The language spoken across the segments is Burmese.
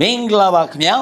မင်္ဂလာပါခင်ဗျာ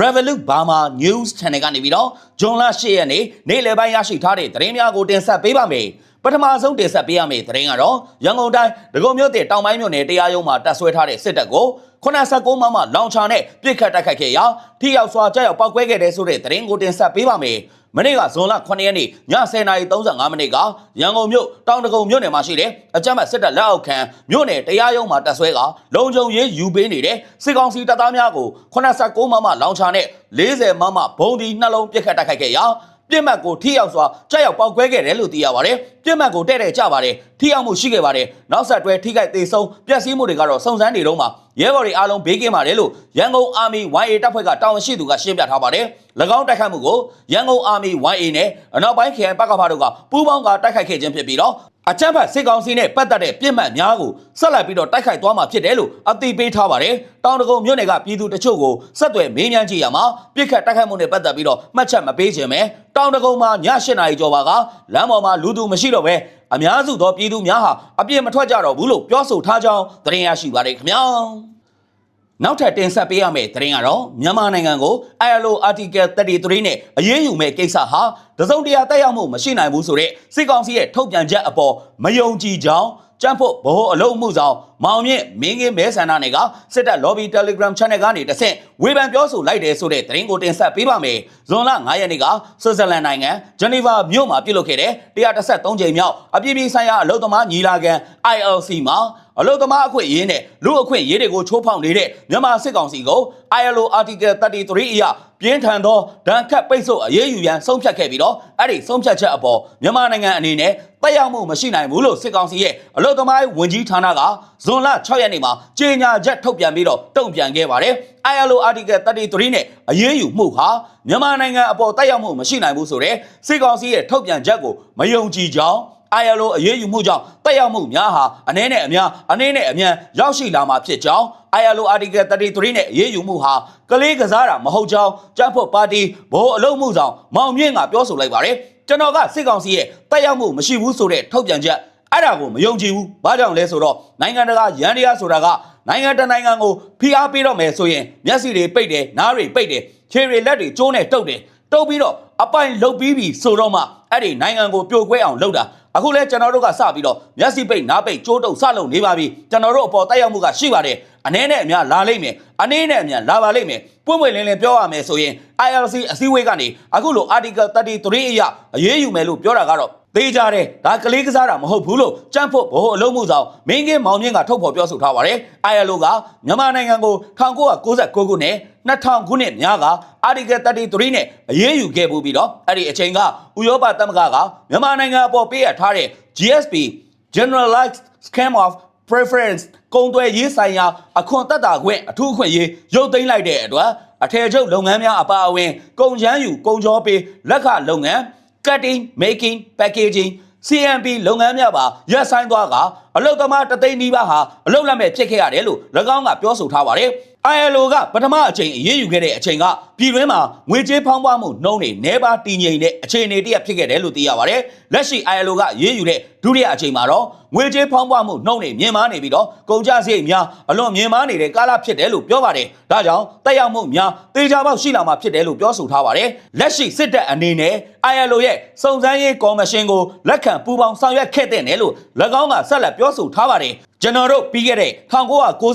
Revolut Burma News Channel ကနေပြီးတော့ဂျွန်လ10ရက်နေ့နေ့လယ်ပိုင်းရရှိထားတဲ့သတင်းများကိုတင်ဆက်ပေးပါမယ် ပထမဆုံးတင်ဆက်ပေးရမယ့်သတင်းကတော့ရန်ကုန်တိုင်းဒဂုံမြို့တဲ့တောင်ပိုင်းမြို့နယ်တရားရုံးမှာတပ်ဆွဲထားတဲ့စစ်တပ်ကို89မမလောင်ချာနဲ့ပြစ်ခတ်တိုက်ခိုက်ခဲ့ရာထိရောက်စွာကြောက်ရောက်ပောက်ကွဲခဲ့တဲ့ဆိုတဲ့သတင်းကိုတင်ဆက်ပေးပါမယ်မနေ့ကဇွန်လ9ရက်နေ့ည10:35မိနစ်ကရန်ကုန်မြို့တောင်တကုံမြို့နယ်မှာရှိတဲ့အကြမ်းဖက်စစ်တပ်လက်အောက်ခံမြို့နယ်တရားရုံးမှာတပ်ဆွဲကလုံခြုံရေးယူပေးနေတဲ့စစ်ကောင်စီတပ်သားများကို89မမလောင်ချာနဲ့40မမဘုံဒီနှလုံးပစ်ခတ်တိုက်ခိုက်ခဲ့ရာပြစ်မှတ်ကိုထိရောက်စွာကြောက်ရောက်ပောက်ကွဲခဲ့တယ်လို့သိရပါတယ် ပြစ်မှတ်ကိုတဲ့တဲ့ကြပါတယ်ထိရောက်မှုရှိခဲ့ပါတယ်နောက်ဆက်တွဲထိခိုက်သေးဆုံးပျက်စီးမှုတွေကတော့စုံစမ်းနေတော့မှာရဲဘော်တွေအားလုံးဘေးကင်းပါတယ်လို့ရန်ကုန်အာမီ YA တပ်ဖွဲ့ကတာဝန်ရှိသူကရှင်းပြထားပါတယ်၎င်းတိုက်ခိုက်မှုကိုရန်ကုန်အာမီ YA နဲ့အနောက်ပိုင်းခရိုင်ပကဖာတို့ကပူးပေါင်းကတိုက်ခိုက်ခဲ့ခြင်းဖြစ်ပြီးတော့အချမ်းဖတ်စစ်ကောင်စီနဲ့ပတ်သက်တဲ့ပြစ်မှတ်များကိုဆက်လက်ပြီးတော့တိုက်ခိုက်သွားမှာဖြစ်တယ်လို့အသိပေးထားပါတယ်။တောင်တကုံမြို့နယ်ကပြည်သူတချို့ကိုဆက်သွယ်မေးမြန်းကြည့်ရမှာပြစ်ခတ်တိုက်ခိုက်မှုနဲ့ပတ်သက်ပြီးတော့မှတ်ချက်မပေးခြင်းပဲတောင်တကုံမှာည8နာရီကျော်ပါကလမ်းပေါ်မှာလူသူမရှိတော့ပဲအများစုသောပြည်သူများဟာအပြစ်မထွက်ကြတော့ဘူးလို့ပြောဆိုထားကြောင်းသတင်းရရှိပါတယ်ခင်ဗျာ။နောက်ထပ်တင်ဆက်ပေးရမယ့်သတင်းကတော့မြန်မာနိုင်ငံကို ILO Article 33နဲ့အရေးယူမဲ့ကိစ္စဟာတစုံတရာတက်ရောက်မှုမရှိနိုင်ဘူးဆိုတဲ့စစ်ကောင်စီရဲ့ထုတ်ပြန်ချက်အပေါ်မယုံကြည်ကြောင်း ကျန်းဖို့ဗဟိုအလုံးမှုဆောင်မောင်မြင့်မင်းကင်းမဲဆန္ဒနယ်ကစစ်တပ် lobby telegram channel ကနေတဆင့်ဝေဖန်ပြောဆိုလိုက်တယ်ဆိုတဲ့သတင်းကိုတင်ဆက်ပေးပါမယ်။ဇွန်လ9ရက်နေ့ကဆွစ်ဇာလန်နိုင်ငံဂျနီဗာမြို့မှာပြုလုပ်ခဲ့တဲ့133ကြိမ်မြောက်အပြည်ပြည်ဆိုင်ရာအလုပ်သမားညီလာခံ ILC မှာ အလုသမားအခွင့်အရေးနဲ့လူအခွင့်အရေးတွေကိုချိုးဖောက်နေတဲ့မြန်မာစစ်ကောင်စီကို ILO Article 33အရပြင်းထန်သောဒဏ်ခတ်ပိတ်ဆို့အရေးယူရန်ဆုံးဖြတ်ခဲ့ပြီးတော့အဲ့ဒီဆုံးဖြတ်ချက်အပေါ်မြန်မာနိုင်ငံအနေနဲ့တက်ရောက်မှုမရှိနိုင်ဘူးလို့စစ်ကောင်စီရဲ့အလုသမားဝန်ကြီးဌာနကဇွန်လ6ရက်နေ့မှာကြေညာချက်ထုတ်ပြန်ပြီးတော့တုံ့ပြန်ခဲ့ပါတယ်။ ILO Article 33နဲ့အရေးယူမှုဟာမြန်မာနိုင်ငံအပေါ်တက်ရောက်မှုမရှိနိုင်ဘူးဆိုတဲ့စစ်ကောင်စီရဲ့ထုတ်ပြန်ချက်ကိုမယုံကြည်ကြောင်း ILO အရေးယူမှုကြောင့်တက်ရောက်မှုများဟာအနည်းနဲ့အများအနည်းနဲ့အမြန်ရောက်ရှိလာမှာဖြစ်ကြောင်း ILO Article 33နဲ့အရေးယူမှုဟာကလေးကစားတာမဟုတ်ကြောင်းကျန်းဖို့ပါတီဘိုးအလုံးမှုဆောင်မောင်မြင့်ကပြောဆိုလိုက်ပါတယ်ကျွန်တော်ကစစ်ကောင်စီရဲ့တက်ရောက်မှုမရှိဘူးဆိုတဲ့ထုတ်ပြန်ချက်အဲ့ဒါကိုမယုံကြည်ဘူးဘာကြောင့်လဲဆိုတော့နိုင်ငံတကာရန်တရားဆိုတာကနိုင်ငံတနိုင်ငံကိုဖိအားပေးတော့မယ်ဆိုရင်မျက်စိတွေပိတ်တယ်နားတွေပိတ်တယ်ခြေတွေလက်တွေကျိုးနဲ့တုပ်တယ်တုပ်ပြီးတော့အပိုင်လုတ်ပြီးပြီဆိုတော့မှအဲ့ဒီနိုင်ငံကိုပြိုကွဲအောင်လုပ်တာ အခုလဲကျွန်တော်တို့ကစပြီးတော့မျက်စိပိတ်နားပိတ်ကျိုးတုပ်စလုပ်နေပါပြီကျွန်တော်တို့အပေါ်တက်ရောက်မှုကရှိပါတယ်အနည်းနဲ့အများလာလိမ့်မယ်အနည်းနဲ့အများလာပါလိမ့်မယ်ပွင့်ပွင့်လင်းလင်းပြောရမယ်ဆိုရင် IRC အစည်းအဝေးကနေအခုလို Article 33အရအရေးယူမယ်လို့ပြောတာကတော့သေးကြတယ်ဒါကလေးကစားတာမဟုတ်ဘူးလို့ကြမ်းဖို့ဘ ਹੁ အလုံးမှုဆောင်မင်းကင်းမောင်မြင့်ကထုတ်ဖော်ပြောဆိုထားပါတယ် ILO ကမြန်မာနိုင်ငံကို1999ခုနှစ် 2000ခုနှစ်များက Article 33နဲ့အရေးယူခဲ့ပူပြီးတော့အဲ့ဒီအချိန်ကဥရောပသမဂ္ဂကမြန်မာနိုင်ငံအပေါ်ပေးအပ်ထားတဲ့ GSP Generalized Scheme of Preference ကုန်သွယ်ရေးဆိုင်ရာအခွန်တက်တာခွင့်အထူးအခွင့်အရေးရုပ်သိမ်းလိုက်တဲ့အတွက်အထည်ချုပ်လုပ်ငန်းများအပါအဝင်ကုန်ချမ်းယူကုန်ချောပေးလက်ခလုပ်ငန်း cutting making packaging CMP လုပ်ငန်းများပါရပ်ဆိုင်းသွားကအလုတ်သမားတသိန်းနီးပါးဟာအလုတ်လက်မဲ့ဖြစ်ခဲ့ရတယ်လို့၎င်းကပြောဆိုထားပါတယ်။ ILO ကပထမအချိန်အရေးယူခဲ့တဲ့အချိန်ကပြည်တွင်းမှာငွေကြေးဖောင်းပွားမှုနှုန်းတွေနှဲပါတည်ငြိမ်တဲ့အခြေအနေတရဖြစ်ခဲ့တယ်လို့သိရပါတယ်။လက်ရှိ ILO ကရေးယူတဲ့ဒုတိယအချိန်မှာတော့ငွေကြေးဖောင်းပွားမှုနှုန်းတွေမြင့်မားနေပြီးတော့ကုန်ကျစရိတ်များအလွန်မြင့်မားနေတဲ့ကာလဖြစ်တယ်လို့ပြောပါတယ်။ဒါကြောင့်တက်ရောက်မှုများတေချာပေါက်ရှိလာမှာဖြစ်တယ်လို့ပြောဆိုထားပါတယ်။လက်ရှိစစ်တပ်အနေနဲ့ ILO ရဲ့စုံစမ်းရေးကော်မရှင်ကိုလက်ခံပူးပေါင်းဆောင်ရွက်ခဲ့တဲ့နယ်လို့၎င်းကဆက်လက်ပြောဆိုထားပါတယ်။ ကျွန်တော်တို့ပြီးခဲ့တဲ့1999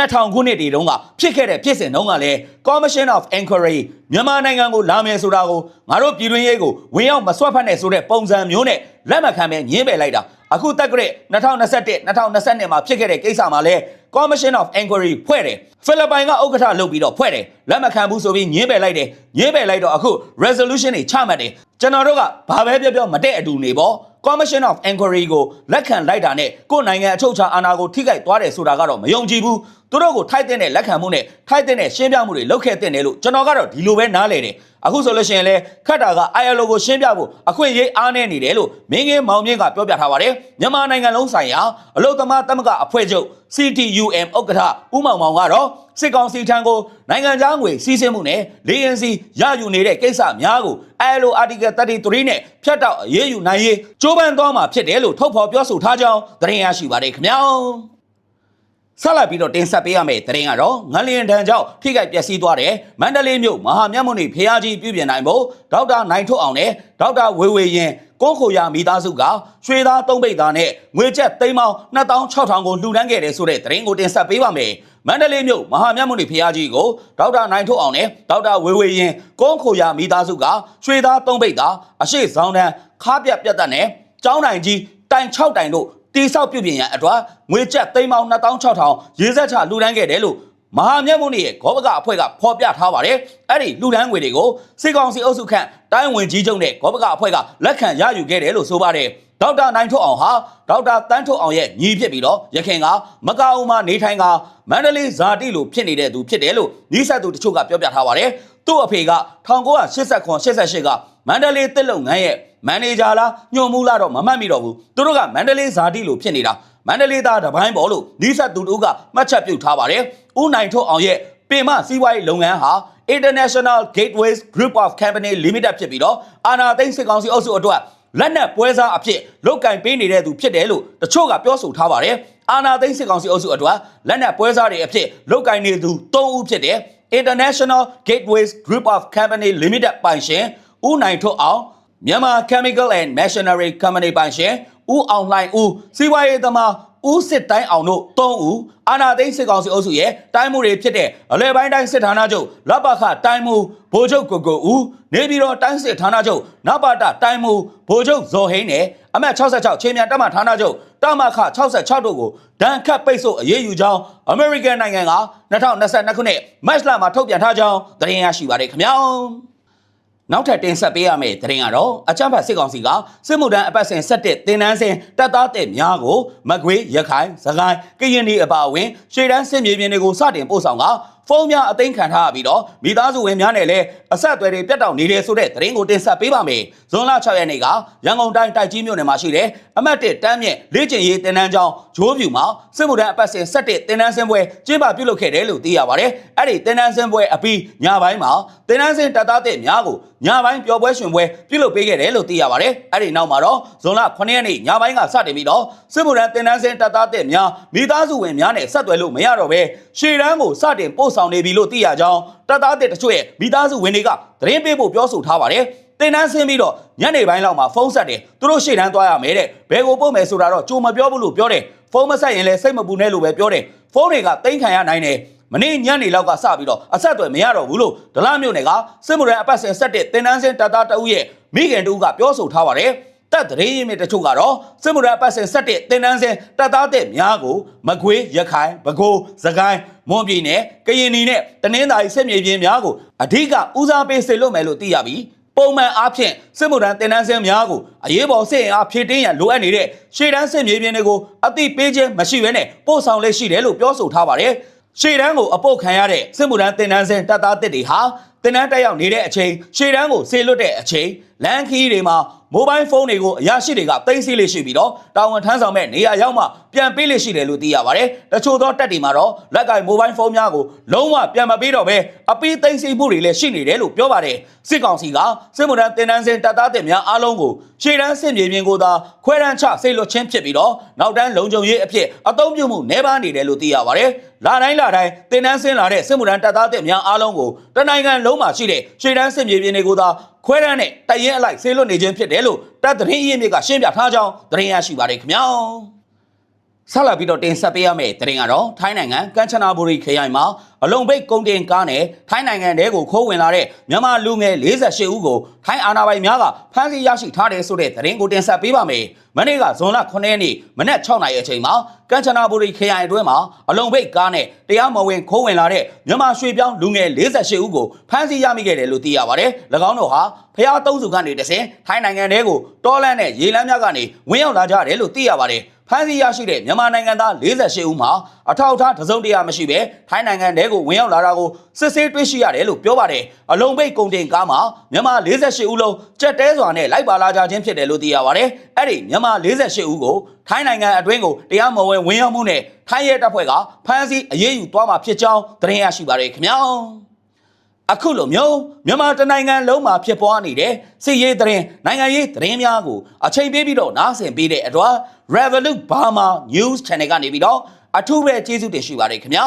2000ခုနှစ်တွေတုန်းကဖြစ်ခဲ့တဲ့ဖြစ်စဉ်တုန်းကလည်း Commission of Inquiry မြန်မာနိုင်ငံကိုလာမယ်ဆိုတာကိုငါတို့ပြည်တွင်းရေးကိုဝင်ရောက်မဆွတ်ဖက်နဲ့ဆိုတဲ့ပုံစံမျိုးနဲ့လက်မခံပဲညင်းပယ်လိုက်တာအခုတက်ကရက်2021 2022မှာဖြစ်ခဲ့တဲ့ကိစ္စမှာလဲ Commission of Inquiry ဖွဲ့တယ်ဖိလစ်ပိုင်ကဥက္ကဋ္ဌလုပ်ပြီးတော့ဖွဲ့တယ်လက်မခံဘူးဆိုပြီးညင်းပယ်လိုက်တယ်ညင်းပယ်လိုက်တော့အခု resolution တွေချမှတ်တယ်ကျွန်တော်တို့ကဘာပဲပြောပြောမတဲ့အတူနေပေါ့ Commission of Inquiry ကိုလက်ခံလိုက်တာနဲ့ကိုယ်နိုင်ငံအချုပ်အခြာအာဏာကိုထိခိုက်သွားတယ်ဆိုတာကတော့မယုံကြည်ဘူး သူတို့ကိုထိုက်တဲ့လက်ခံမှုနဲ့ထိုက်တဲ့ရှင်းပြမှုတွေလုပ်ခဲ့တဲ့တယ်လို့ကျွန်တော်ကတော့ဒီလိုပဲနားလေတယ်အခုဆိုလို့ရှိရင်လေခတ်တာက ILO ကိုရှင်းပြဖို့အခွင့်အရေးအားနည်းနေတယ်လို့မင်းငင်းမောင်မြင့်ကပြောပြထားပါတယ်မြန်မာနိုင်ငံလုံးဆိုင်ရာအလုသမားသမဂ္ဂအဖွဲ့ချုပ် CTUM ဥက္ကဋ္ဌဦးမောင်မောင်ကတော့စစ်ကောင်စီထံကိုနိုင်ငံသားငွေစီးဆင်းမှုနဲ့လေရင်စီရယူနေတဲ့ကိစ္စများကို ILO Article 33နဲ့ဖျက်တောက်အရေးယူနိုင်ရေးကြိုးပမ်းသွားမှာဖြစ်တယ်လို့ထုတ်ဖော်ပြောဆိုထားကြောင်းသတင်းရရှိပါတယ်ခင်ဗျာ ဆက်လက်ပြီးတော့တင်ဆက်ပေးရမယ့်သတင်းကတော့ငလျင်တန်းကြောင့်ထိခိုက်ပျက်စီးသွားတဲ့မန္တလေးမြို့မဟာမြတ်မုန်ဖျားကြီးပြုပြင်နိုင်ဖို့ဒေါက်တာနိုင်ထွတ်အောင်နဲ့ဒေါက်တာဝေဝေရင်ကိုခိုရမိသားစုကရွှေသားသုံးပိတ်သားနဲ့ငွေကျပ်သိန်းပေါင်း2600ကိုလှူဒန်းခဲ့တယ်ဆိုတဲ့သတင်းကိုတင်ဆက်ပေးပါမယ်မန္တလေးမြို့မဟာမြတ်မုန်ဖျားကြီးကိုဒေါက်တာနိုင်ထွတ်အောင်နဲ့ဒေါက်တာဝေဝေရင်ကိုခိုရမိသားစုကရွှေသားသုံးပိတ်သားအရှိဇောင်းတန်းခါပြက်ပြတ်သက်နဲ့ကျောင်းတိုင်ကြီးတိုင်6တိုင်တို့ တိဆောက်ပြုပြင်ရန်အတွက်ငွေကျပ်သိန်းပေါင်း2600ရေးဆက်ချလူတန်းခဲ့တယ်လို့မဟာမြတ်မုန်ရဲ့ဂောဘကအဖွဲ့ကဖော်ပြထားပါတယ်။အဲ့ဒီလူတန်းငွေတွေကိုစစ်ကောင်စီအုပ်စုခန့်တိုင်းဝင်ကြီးချုပ်နဲ့ဂောဘကအဖွဲ့ကလက်ခံရယူခဲ့တယ်လို့ဆိုပါတယ်။ဒေါက်တာနိုင်ထွတ်အောင်ဟာဒေါက်တာတန်းထွတ်အောင်ရဲ့ညီဖြစ်ပြီးတော့ရခင်ကမကာအုံမှာနေထိုင်ကမန္တလေးဇာတိလိုဖြစ်နေတဲ့သူဖြစ်တယ်လို့နီးစပ်သူတချို့ကပြောပြထားပါတယ်။သူ့အဖေက1989 88ကမန္တလေးတစ်လုံငန်းရဲ့ မန်နေဂျာလားညွှန်မှုလားတော့မမှတ်မိတော့ဘူးသူတို့ကမန္တလေးဇာတိလိုဖြစ်နေတာမန္တလေးသားတစ်ပိုင်းပေါ်လို့နီးစပ်သူတို့ကမှတ်ချက်ပြုတ်ထားပါတယ်ဦးနိုင်ထွတ်အောင်ရဲ့ပင်မစီးပွားရေးလုပ်ငန်းဟာ International Gateways Group of Company Limited ဖြစ်ပြီးတော့အာနာသိန်းစစ်ကောင်စီအုပ်စုအတွက်လက်နက်ပွဲစားအဖြစ်လုတ်ကင်ပေးနေတဲ့သူဖြစ်တယ်လို့တချို့ကပြောဆိုထားပါတယ်အာနာသိန်းစစ်ကောင်စီအုပ်စုအတွက်လက်နက်ပွဲစားတွေအဖြစ်လုတ်ကင်နေသူ၃ဦးဖြစ်တယ် International Gateways Group of Company Limited ပိုင်ရှင်ဦးနိုင်ထွတ်အောင် မြန်မာ Chemical and Machinery Company ပိုင်ရှင်ဦးအောင်လှိုင်ဦးစီးပွားရေးသမားဦးစစ်တိုင်းအောင်တို့၃ဦးအာနာသိန်းစစ်ကောင်စီအုပ်စုရဲ့တိုင်းမှုတွေဖြစ်တဲ့အလဲပိုင်းတိုင်းစစ်ဌာနချုပ်လပခတိုင်းမှုဗိုလ်ချုပ်ကိုကိုဦးနေပြည်တော်တိုင်းစစ်ဌာနချုပ်နပတတိုင်းမှုဗိုလ်ချုပ်ဇော်ဟိန်းနဲ့အမှတ်66ချင်းမြန်တပ်မဌာနချုပ်တမခ66တို့ကိုဒဏ်ခတ်ပိတ်ဆို့အရေးယူကြောင်းအမေရိကန်နိုင်ငံက2022ခုနှစ်မတ်လမှာထုတ်ပြန်ထားကြောင်းသတင်းရရှိပါတယ်ခင်ဗျာ နောက်ထပ်တင်ဆက်ပေးရမယ့်သတင်းကတော့အကြမ်းဖက်စစ်ကောင်စီကစစ်မှုထမ်းအပတ်စဉ်ဆက်တဲ့တင်နန်းစဉ်တပ်သားတဲ့များကိုမကွေးရခိုင်စကိုင်းကရင်ပြည်အပါအဝင်ရှေ့တန်းစစ်မြေပြင်တွေကိုစတင်ပို့ဆောင်က ဖုန်းများအသိမ်းခံထားရပြီးတော့မိသားစုဝင်များနဲ့လည်းအဆက်အသွယ်တွေပြတ်တောက်နေတယ်ဆိုတဲ့သတင်းကိုတင်ဆက်ပေးပါမယ်။ဇွန်လ6ရက်နေ့ကရန်ကုန်တိုင်းတိုက်ကြီးမြို့နယ်မှာရှိတဲ့အမှတ်1တန်းမြင့်လေ့ကျင့်ရေးတင်နန်းကျောင်းဂျိုးပြူမှာစစ်မှုထမ်းအပတ်စဉ်ဆက်တဲ့တင်နန်းစင်ပွဲကျင်းပပြုလုပ်ခဲ့တယ်လို့သိရပါတယ်။အဲ့ဒီတင်နန်းစင်ပွဲအပြီးညပိုင်းမှာတင်နန်းစင်တပ်သားတဲ့များကိုညပိုင်းပျော်ပွဲရှင်ပွဲပြုလုပ်ပေးခဲ့တယ်လို့သိရပါတယ်။အဲ့ဒီနောက်မှာတော့ဇွန်လ9ရက်နေ့ညပိုင်းကစတင်ပြီးတော့စစ်မှုထမ်းတင်နန်းစင်တပ်သားတဲ့များမိသားစုဝင်များနဲ့ဆက်သွယ်လို့မရတော့ဘဲရှေ့တန်းကိုစတင်ပို့ဆောင်နေပြီလို့သိရကြောင်းတပ်သားတဲ့တချို့ရဲ့မိသားစုဝင်တွေကသတင်းပေးဖို့ပြောဆိုထားပါတယ်။တင်တန်းဆင်းပြီးတော့ညနေပိုင်းလောက်မှာဖုန်းဆက်တယ်သူတို့ရှေ့တန်းသွားရမယ်တဲ့ဘယ်ကိုပို့မယ်ဆိုတာတော့ကြိုမပြောဘူးလို့ပြောတယ်ဖုန်းမဆက်ရင်လည်းစိတ်မပူနဲ့လို့ပဲပြောတယ်ဖုန်းတွေကတိမ့်ခံရနိုင်တယ်မနေ့ညနေလောက်ကစပြီးတော့အဆက်အသွယ်မရတော့ဘူးလို့ဒလမြို့နယ်ကစစ်မှုရန်အပတ်စဉ်ဆက်တဲ့တင်တန်းစင်းတပ်သားတအုပ်ရဲ့မိခင်တူကပြောဆိုထားပါတယ် တပ်သတင်းရင်းမြစ်တချို့ကတော့စစ်မှုရန်အပတ်စဉ်ဆက်တဲ့တင်တန်းစင်းတပ်သားတဲ့များကိုမကွေးရခိုင်ပဲခူးစကိုင်းမွန်ပြည်နယ်ကရင်ပြည်နဲ့တနင်္သာရီစစ်မြေပြင်များကိုအဓိကဦးစားပေးစေလွတ်မယ်လို့သိရပြီးပုံမှန်အားဖြင့်စစ်မှုထမ်းတင်နန်းစင်းများကိုအရေးပေါ်စစ်ရင်အားဖြည့်တင်းရန်လိုအပ်နေတဲ့ရှေ့တန်းစစ်မြေပြင်တွေကိုအသိပေးခြင်းမရှိဘဲနဲ့ပို့ဆောင်လေးရှိတယ်လို့ပြောဆိုထားပါတယ်။ရှေ့တန်းကိုအပုတ်ခံရတဲ့စစ်မှုထမ်းတင်နန်းစင်းတပ်သားတစ်တွေဟာ တင်နန်းတက်ရောက်နေတဲ့အချိန်ရှေ့တန်းကိုဆေလွတ်တဲ့အချိန်လမ်းခီးတွေမှာမိုဘိုင်းဖုန်းတွေကိုအရာရှိတွေကတင်စီလေးရှိပြီးတော့တာဝန်ထမ်းဆောင်မဲ့နေရာရောက်မှပြန်ပေးလေးရှိတယ်လို့သိရပါတယ်။တချို့သောတက်တွေမှာတော့လက်ကင်မိုဘိုင်းဖုန်းများကိုလုံးဝပြန်မပေးတော့ဘဲအပီးသိမ်းစီမှုတွေလည်းရှိနေတယ်လို့ပြောပါတယ်။စစ်ကောင်စီကစစ်မှုထမ်းတင်နန်းစင်တပ်သားတင်များအားလုံးကိုရှေ့တန်းစစ်မြေပြင်ကိုသာခွဲတန်းချဆေလွတ်ချင်းဖြစ်ပြီးတော့နောက်တန်းလုံခြုံရေးအဖြစ်အသုံးပြုမှုနှဲပါနေတယ်လို့သိရပါတယ်။လာတိုင်းလာတိုင်းတင်နန်းစင်လာတဲ့စစ်မှုထမ်းတပ်သားတင်များအားလုံးကိုတနိုင်ငံလုံးမှာရှိတဲ့ရှေ့တန်းစစ်မြေပြင်တွေကိုသာခွဲတန်းနဲ့တရင်အလိုက်ဆေးလွတ်နေခြင်းဖြစ်တယ်လို့တပ်သတင်းရင်းမြစ်ကရှင်းပြထားကြောင်းသတင်းရရှိပါတယ်ခင်ဗျာဆက်လက်ပြီးတော့တင်ဆက်ပေးရမယ့်သတင်းကတော့ထိုင်းနိုင်ငံကမ်ချနာဘူရီခရိုင်မှာအလုံပိတ်ကုန်တင်ကားနဲ့ထိုင်းနိုင်ငံတဲကိုခိုးဝင်လာတဲ့မြန်မာလူငယ်48ဦးကိုထိုင်းအာဏာပိုင်များကဖမ်းဆီးရရှိထားတယ်ဆိုတဲ့သတင်းကိုတင်ဆက်ပေးပါမယ်။မနေ့ကဇွန်လ9ရက်နေ့မနက်6နာရီအချိန်မှာကမ်ချနာဘူရီခရိုင်အတွင်းမှာအလုံပိတ်ကားနဲ့တရားမဝင်ခိုးဝင်လာတဲ့မြန်မာရွှေပြောင်းလူငယ်48ဦးကိုဖမ်းဆီးရမိခဲ့တယ်လို့သိရပါတယ်။၎င်းတို့ဟာဖျားသုံးစုကနေတဆင်ထိုင်းနိုင်ငံတဲကိုတောလန့်နဲ့ရေလမ်းများကနေဝင်ရောက်လာကြတယ်လို့သိရပါတယ်။ဖမ်းဆီးရရှိတဲ့မြန်မာနိုင်ငံသား48ဦးမှာအထောက်အထားတစုံတရာမရှိဘဲထိုင်းနိုင်ငံတဲကိုဝင်ရောက်လာတာကိုစစ်ဆေးတွေ့ရှိရတယ်လို့ပြောပါတယ်အလုံပိတ်ကုန်တင်ကားမှာမြန်မာ48ဦးလုံးကြက်တဲစွာနဲ့လိုက်ပါလာကြခြင်းဖြစ်တယ်လို့သိရပါတယ်အဲ့ဒီမြန်မာ48ဦးကိုထိုင်းနိုင်ငံအတွင်းကိုတရားမဝင်ဝင်ရောက်မှုနဲ့ထိုင်းရဲတပ်ဖွဲ့ကဖမ်းဆီးအရေးယူသွားမှာဖြစ်ကြောင်းသတင်းရရှိပါတယ်ခင်ဗျာအခုလိုမျိုးမြန်မာတနိုင်ငံလုံးမှာဖြစ်ပွားနေတဲ့စစ်ရေးသတင်းနိုင်ငံရေးသတင်းများကိုအချိန်ပေးပြီးတော့နားဆင်ပေးတဲ့အတွက် Revolut Burma News Channel ကနေပြီးတော့အထူးပဲကျေးဇူးတင်ရှိပါတယ်ခင်ဗျာ